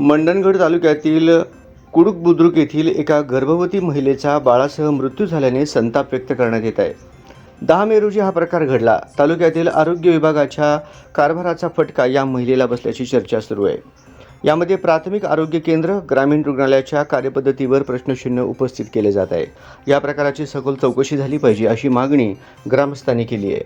मंडणगड तालुक्यातील कुडुक बुद्रुक येथील एका गर्भवती महिलेचा बाळासह मृत्यू झाल्याने संताप व्यक्त करण्यात येत आहे. दहा मे रोजी हा प्रकार घडला. तालुक्यातील आरोग्य विभागाच्या कारभाराचा फटका या महिलेला बसल्याची चर्चा सुरू आहे. यामध्ये प्राथमिक आरोग्य केंद्र ग्रामीण रुग्णालयाच्या कार्यपद्धतीवर प्रश्नचिन्ह उपस्थित केले जात आहे. या प्रकाराची सखोल चौकशी झाली पाहिजे अशी मागणी ग्रामस्थांनी केली आहे.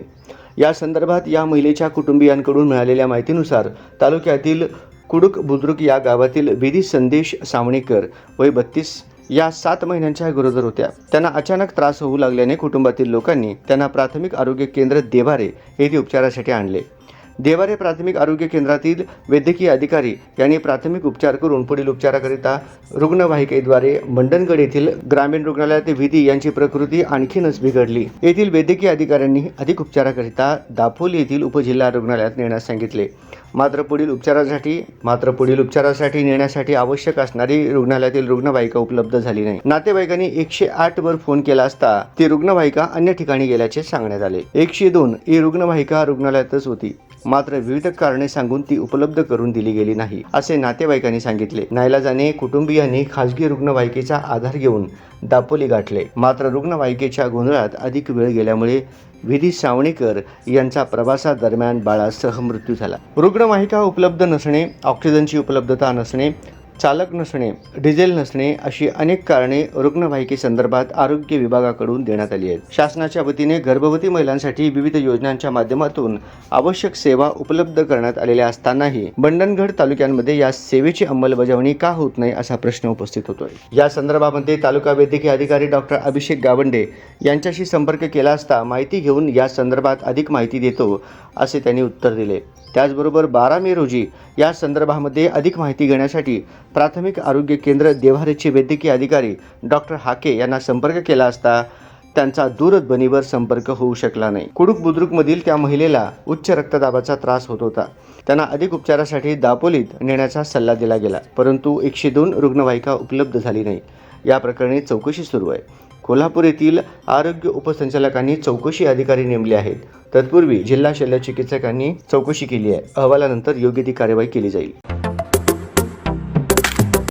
या संदर्भात या महिलेच्या कुटुंबियांकडून मिळालेल्या माहितीनुसार तालुक्यातील कुडुक बुद्रुक या गावातील विधी संदेश सावणेकर वय बत्तीस या सात महिन्यांच्या गरोदर होत्या. त्यांना अचानक त्रास होऊ लागल्याने कुटुंबातील लोकांनी त्यांना प्राथमिक आरोग्य केंद्र देवारे येथे उपचारासाठी आणले. देवारे प्राथमिक आरोग्य केंद्रातील वैद्यकीय अधिकारी यांनी प्राथमिक उपचार करून पुढील उपचाराकरिता रुग्णवाहिकेद्वारे मंडणगड येथील ग्रामीण रुग्णालयात विधी यांची प्रकृती आणखीनच बिघडली. येथील वैद्यकीय अधिकाऱ्यांनी अधिक उपचाराकरिता दापोली येथील उपजिल्हा रुग्णालयात नेण्यास सांगितले. मात्र पुढील उपचारासाठी मात्र पुढील उपचारासाठी नेण्यासाठी आवश्यक असणारी रुग्णालयातील रुग्णवाहिका उपलब्ध झाली नाही. नातेवाईकांनी एकशे आठ वर फोन केला असता ती रुग्णवाहिका अन्य ठिकाणी गेल्याचे सांगण्यात आले. एकशे दोन ही रुग्णवाहिका रुग्णालयातच होती. मात्र विविध कारणे सांगून ती उपलब्ध करून दिली गेली नाही असे नातेवाईकांनी सांगितले. नाईलाजाने कुटुंबियांनी खासगी रुग्णवाहिकेचा आधार घेऊन दापोली गाठले. मात्र रुग्णवाहिकेच्या गोंधळात अधिक वेळ गेल्यामुळे विधी सावणेकर यांचा प्रवासादरम्यान बाळासह मृत्यू झाला. रुग्णवाहिका उपलब्ध नसणे ऑक्सिजनची उपलब्धता नसणे चालक नसणे डिझेल नसणे अशी अनेक कारणे रुग्णवाहिकेसंदर्भात आरोग्य विभागाकडून देण्यात आली आहेत. शासनाच्या वतीने गर्भवती महिलांसाठी विविध योजनांच्या माध्यमातून आवश्यक सेवा उपलब्ध करण्यात आलेल्या असतानाही बंडणगड तालुक्यांमध्ये या सेवेची अंमलबजावणी का होत नाही असा प्रश्न उपस्थित होतोय. या संदर्भामध्ये तालुका वैद्यकीय अधिकारी डॉक्टर अभिषेक गावंडे यांच्याशी संपर्क केला असता माहिती घेऊन या संदर्भात अधिक माहिती देतो असे त्यांनी उत्तर दिले. त्याचबरोबर बारा मे रोजी या संदर्भामध्ये अधिक माहिती घेण्यासाठी प्राथमिक आरोग्य केंद्र देव्हारेचे वैद्यकीय अधिकारी डॉक्टर हाके यांना संपर्क केला असता त्यांचा दूरध्वनीवर संपर्क होऊ शकला नाही. कुडुक बुद्रुकमधील त्या महिलेला उच्च रक्तदाबाचा त्रास होत होता. त्यांना अधिक उपचारासाठी दापोलीत नेण्याचा सल्ला दिला गेला परंतु एकशे दोन रुग्णवाहिका उपलब्ध झाली नाही. या प्रकरणी चौकशी सुरू आहे. कोल्हापूर येथील आरोग्य उपसंचालकांनी चौकशी अधिकारी नेमले आहेत. तत्पूर्वी जिल्हा शल्यचिकित्सकांनी चौकशी केली आहे. अहवालानंतर योग्य ती कार्यवाही केली जाईल.